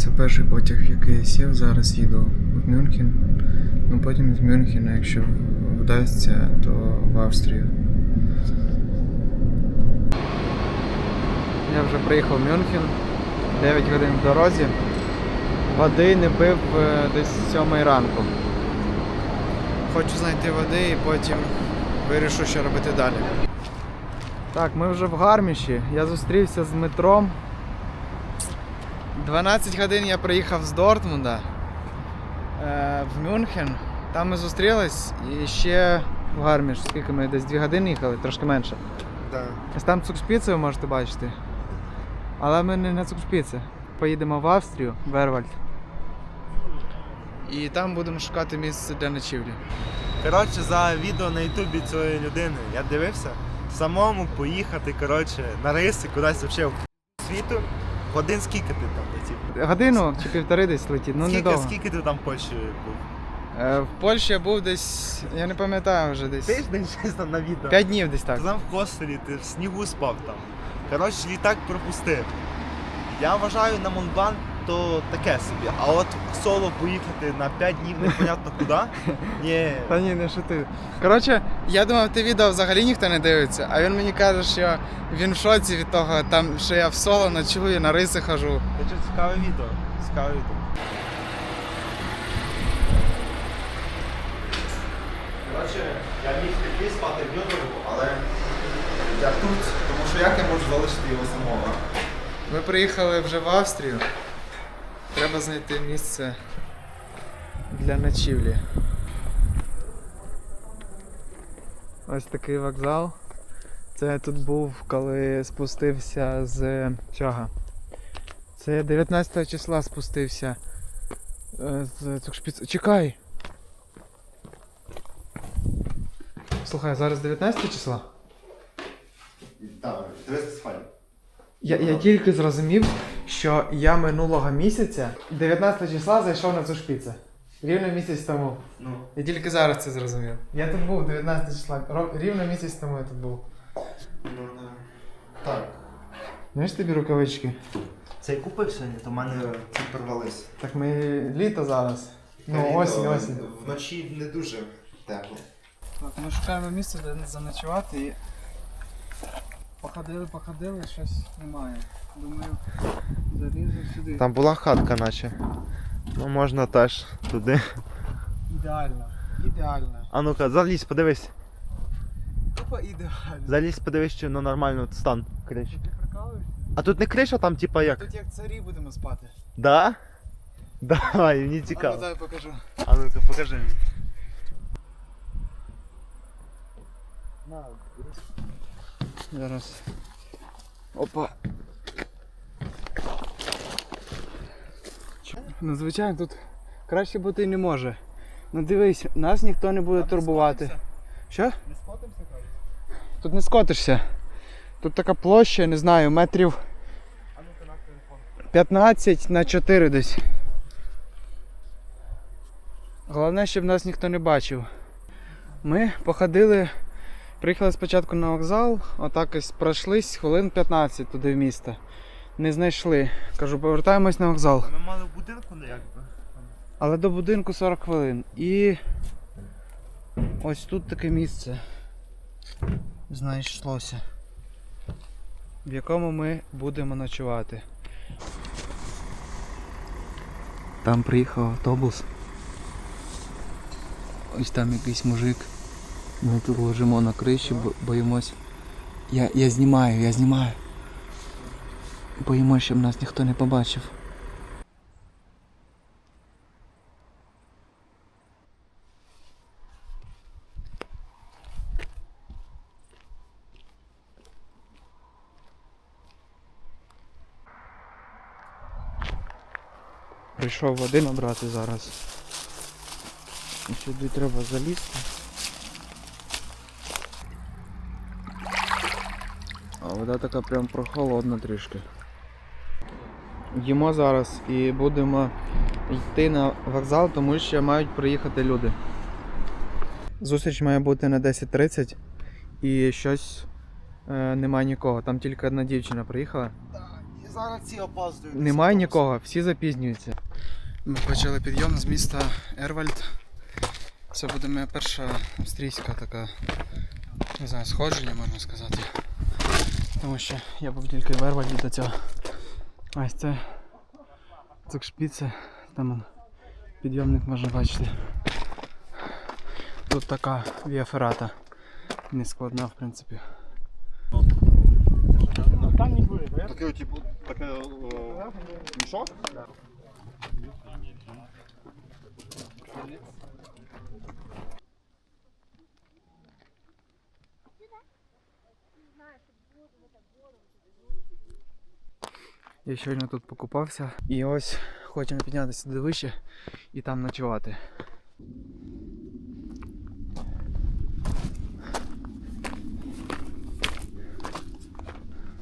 Це перший потяг, який я сів. Зараз їду в Мюнхен. Ну потім з Мюнхена, якщо вдасться, то в Австрію. Я вже приїхав в Мюнхен. 9 годин в дорозі. Води не пив е, десь з 7 ранку. Хочу знайти води і потім вирішу, що робити далі. Так, ми вже в Гарміші. Я зустрівся з Дмитром. 12 годин я приїхав з Дортмунда е, в Мюнхен. Там ми зустрілись і ще в Гарміш. Скільки ми десь 2 години їхали, трошки менше. Да. Ось там цукшпіци ви можете бачити. Але ми не на цукшпіци. Поїдемо в Австрію, в Вервальд. І там будемо шукати місце для ночівлі. Коротше, за відео на ютубі цієї людини я дивився. Самому поїхати, коротше, на риси кудись взагалі в світу. Годин скільки ти там летів? Годину чи півтори десь летів, ну скільки, недовго. скільки ти там в Польщі був? Е, в Польщі я був десь, я не пам'ятаю вже десь. Тиждень щось там на відео. П'ять днів десь так. Ти там в хостелі, ти в снігу спав там. Коротше, літак пропустив. Я вважаю на Монблан то таке собі. А от соло поїхати на 5 днів непонятно куди. Ні. Та ні, не шути. Коротше, я думав, те відео взагалі ніхто не дивиться, а він мені каже, що він в шоці від того, там, що я в соло ночую, на риси хожу. Та що цікаве відео. Цікаве відео. Коротше, я міг піти спати в Нюрнбергу, але я тут, тому що як я можу залишити його самого? Ми приїхали вже в Австрію. Треба знайти місце для ночівлі. Ось такий вокзал. Це я тут був, коли спустився з чого? Це я 19 числа спустився е, з Цукшпіц. Чекай! Слухай, зараз 19 числа? Так, дивись спальні. Я, я тільки зрозумів, що я минулого місяця, 19 числа, зайшов на цю шпіцу. Рівно місяць тому. Ну. Я тільки зараз це зрозумів. Я тут був 19 числа. Рівно місяць тому я тут був. Ну, да. Так. Знаєш тобі рукавички? Цей купив сьогодні, то в мене ці порвались. Так ми літо зараз. Ну, осінь, осінь. Вночі не дуже тепло. Так, ми шукаємо місце, де заночувати і. Походили, походили, щось немає. Думаю, залізу сюди. Там була хатка наче. Ну можна теж туди. Ідеально. Ідеально. А ну-ка, залізь, подивись. Тупо ідеально. Залізь, подивись, чи на нормальний стан криш. Ти прикалуєшся? А тут не криша, там типа як? Тут як царі будемо спати. Да? Давай, мені А ну, цікаво. дай покажу. А ну-ка, покажи мені. Зараз. Опа. Ну, звичайно, тут краще бути не може. Ну дивись, нас ніхто не буде турбувати. Що? Не скотимося, кажуть? Тут не скотишся. Тут така площа, не знаю, метрів А ну-ка на телефон. 15 на 4 десь. Головне, щоб нас ніхто не бачив. Ми походили, приїхали спочатку на вокзал, отак ось пройшлись хвилин 15 туди в місто. Не знайшли. Кажу, повертаємось на вокзал. Ми мали в будинку, ну якби. Але до будинку 40 хвилин. І ось тут таке місце знайшлося, в якому ми будемо ночувати. Там приїхав автобус. Ось там якийсь мужик. Ми тут лежимо на криші, бо- боїмось. Я, я знімаю, я знімаю. Боїмось, щоб нас ніхто не побачив. Прийшов води набрати зараз. Сюди треба залізти. Вода така прям прохолодна трішки. Їмо зараз і будемо йти на вокзал, тому що мають приїхати люди. Зустріч має бути на 10.30 і щось е, немає нікого. Там тільки одна дівчина приїхала. Так, я зараз ці опаздують. Немає нікого, всі запізнюються. Ми почали підйом з міста Ервальд. Це буде моя перша австрійська така, не знаю, сходження, можна сказати. Тому що я був тільки в Ервальді до цього. А ось це Цукшпіце, там підйомник можна бачити. Тут така віаферата. Не складна, в принципі. Таке, типу, таке е, мішок? Я щойно тут покупався і ось хочемо піднятися до вище і там ночувати.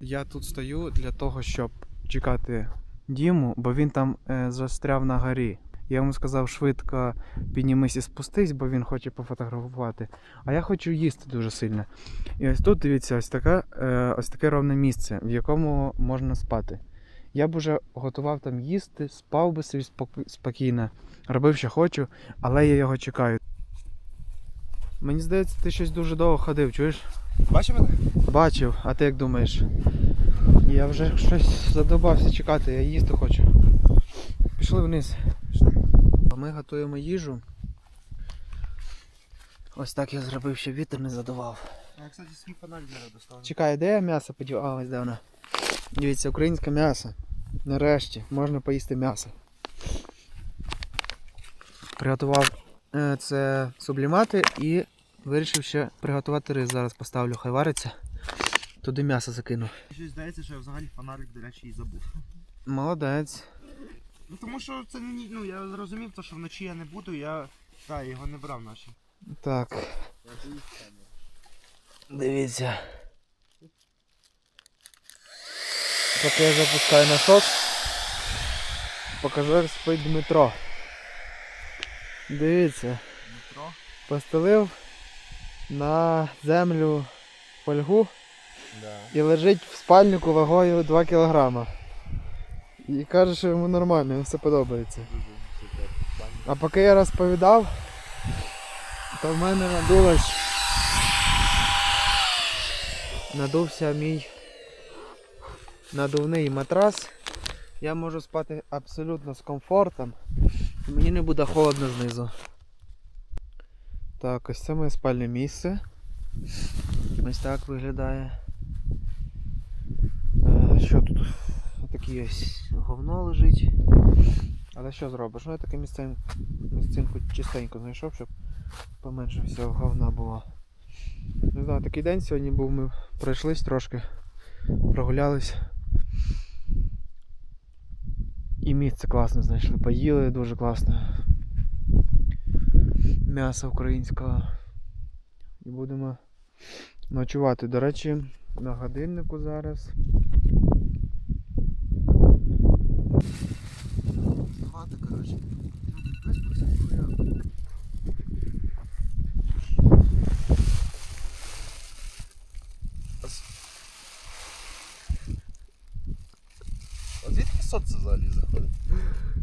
Я тут стою для того, щоб чекати Діму, бо він там е, застряв на горі. Я йому сказав швидко піднімись і спустись, бо він хоче пофотографувати. А я хочу їсти дуже сильно. І ось тут дивіться, ось таке, ось таке ровне місце, в якому можна спати. Я б уже готував там їсти, спав би собі спокійно, робив, що хочу, але я його чекаю. Мені здається, ти щось дуже довго ходив, чуєш? Бачив мене? Бачив, а ти як думаєш? Я вже щось задобався чекати, я їсти хочу. Пішли вниз. Ми готуємо їжу. Ось так я зробив, щоб вітер не задував. Я, кстати, свій фонарь зараз доставлю. Чекай, де я м'ясо подів? А, ось де воно. Дивіться, українське м'ясо. Нарешті можна поїсти м'ясо. Приготував е, це сублімати і вирішив ще приготувати рис. Зараз поставлю, хай вариться. Туди м'ясо закину. Щось здається, що я взагалі фонарик, до речі, і забув. Молодець. Ну тому що це не ну я зрозумів, то, що вночі я не буду, я та, його не брав наче. Так. Дивіться. Поки я запускаю насос, покажу, як спить Дмитро. Дивіться. Дмитро. Постелив на землю фольгу Да. і лежить в спальнику вагою 2 кг. І каже, що йому нормально, все подобається. А поки я розповідав, то в мене надулось. Надувся мій надувний матрас. Я можу спати абсолютно з комфортом. Мені не буде холодно знизу. Так, ось це моє спальне місце. Ось так виглядає. Е, що тут? Таке ось говно лежить. Але що зробиш? Ну я таке місцин... місцинку чистенько знайшов, щоб поменше всього говна було. Не знаю, такий день сьогодні був, ми пройшлись трошки, прогулялись. І місце класне знайшли, поїли дуже класно. М'ясо українського. І будемо ночувати. До речі, на годиннику зараз. Знімати, коротше. А звідки сонце взагалі заходить?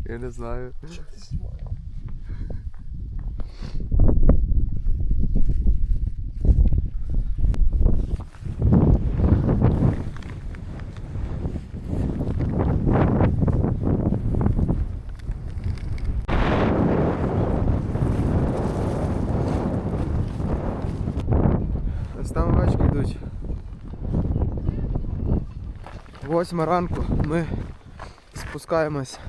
Я не знаю. Що ти знімаєш? Ось там гачки йдуть. Восьма ранку ми спускаємось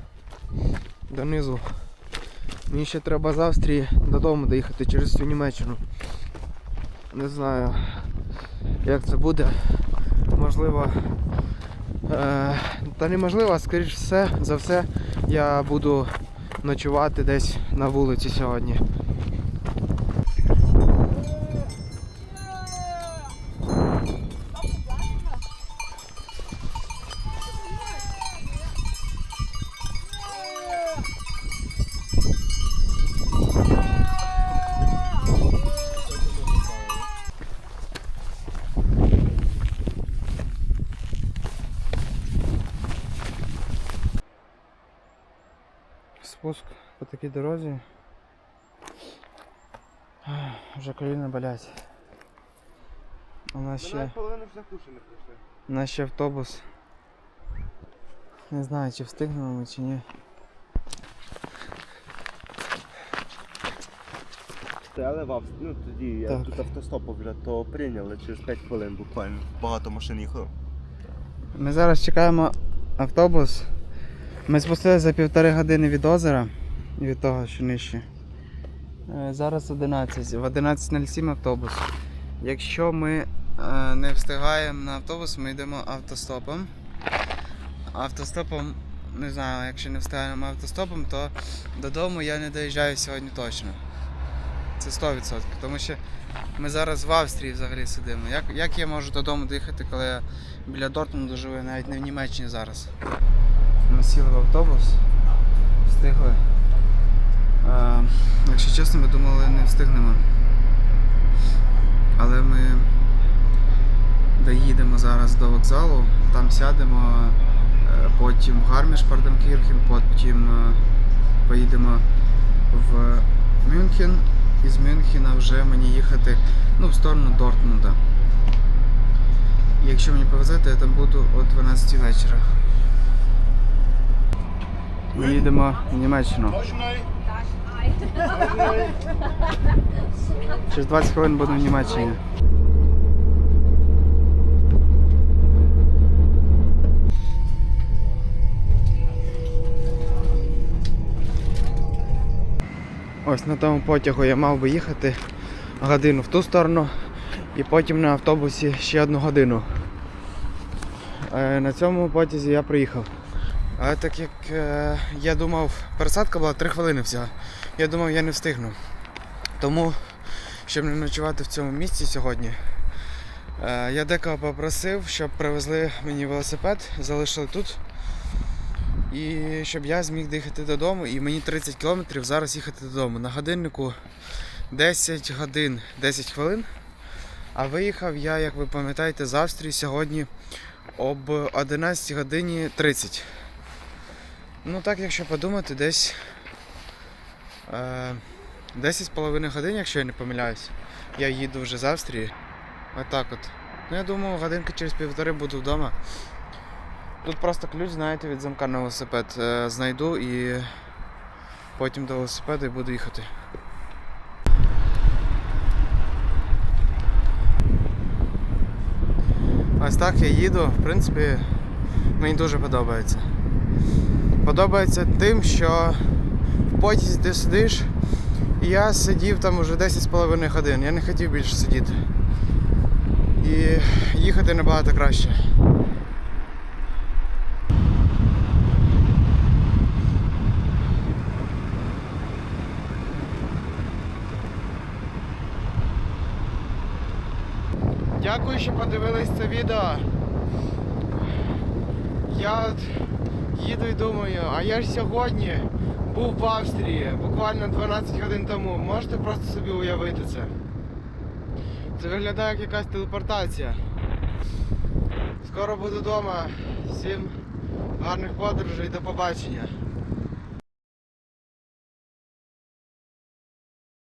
донизу. Мені ще треба з Австрії додому доїхати через всю Німеччину. Не знаю, як це буде. Можливо. Е, та неможливо, скоріш все, за все я буду ночувати десь на вулиці сьогодні. Спуск по такій дорозі. Вже коліна болять. У нас ще, у нас ще автобус. Не знаю, чи встигнемо ми чи ні. Стояли в Австрії, ну тоді я Так. тут автостопом вже, то прийняли через 5 хвилин буквально. Багато машин їхало. Ми зараз чекаємо автобус. Ми спустилися за півтори години від озера від того, що нижче. Е, Зараз 11. В 11.07 автобус. Якщо ми е, не встигаємо на автобус, ми йдемо автостопом. Автостопом, не знаю, якщо не встигаємо автостопом, то додому я не доїжджаю сьогодні точно. Це 100%. Тому що ми зараз в Австрії взагалі сидимо. Як, як я можу додому доїхати, коли я біля Дортмунду живу, навіть не в Німеччині зараз. Ми сіли в автобус, встигли. Е, якщо чесно, ми думали, не встигнемо. Але ми доїдемо зараз до вокзалу, там сядемо, е, потім в Гарміш-Парденкірхен, потім е, поїдемо в Мюнхен. І з Мюнхена вже мені їхати ну, в сторону Дортмунда. Якщо мені повезе, то я там буду о 12 вечора. Ми їдемо в Німеччину. Через 20 хвилин буду в Німеччині. Ось на тому потягу я мав би їхати годину в ту сторону і потім на автобусі ще одну годину. Е, На цьому потязі я приїхав. Але так як е, я думав, пересадка була 3 хвилини всього. Я думав, я не встигну. Тому, щоб не ночувати в цьому місці сьогодні, е, я декого попросив, щоб привезли мені велосипед, залишили тут. І щоб я зміг доїхати додому, і мені 30 кілометрів зараз їхати додому. На годиннику 10 годин 10 хвилин. А виїхав я, як ви пам'ятаєте, з Австрії сьогодні об 11 годині 30. Ну так, якщо подумати, десь е, 10,5 годин, якщо я не помиляюсь. Я їду вже з Австрії. Отак от. Ну я думаю, годинки через півтори буду вдома. Тут просто ключ, знаєте, від замка на велосипед е, знайду і потім до велосипеду і буду їхати. Ось так я їду, в принципі, мені дуже подобається. Подобається тим, що в потязі ти сидиш, і я сидів там уже 10,5 годин, я не хотів більше сидіти. І їхати набагато краще. Дякую, що подивились це відео. Я їду і думаю, а я ж сьогодні був в Австрії, буквально 12 годин тому. Можете просто собі уявити це. Це виглядає як якась телепортація. Скоро буду вдома. Всім гарних подорожей до побачення.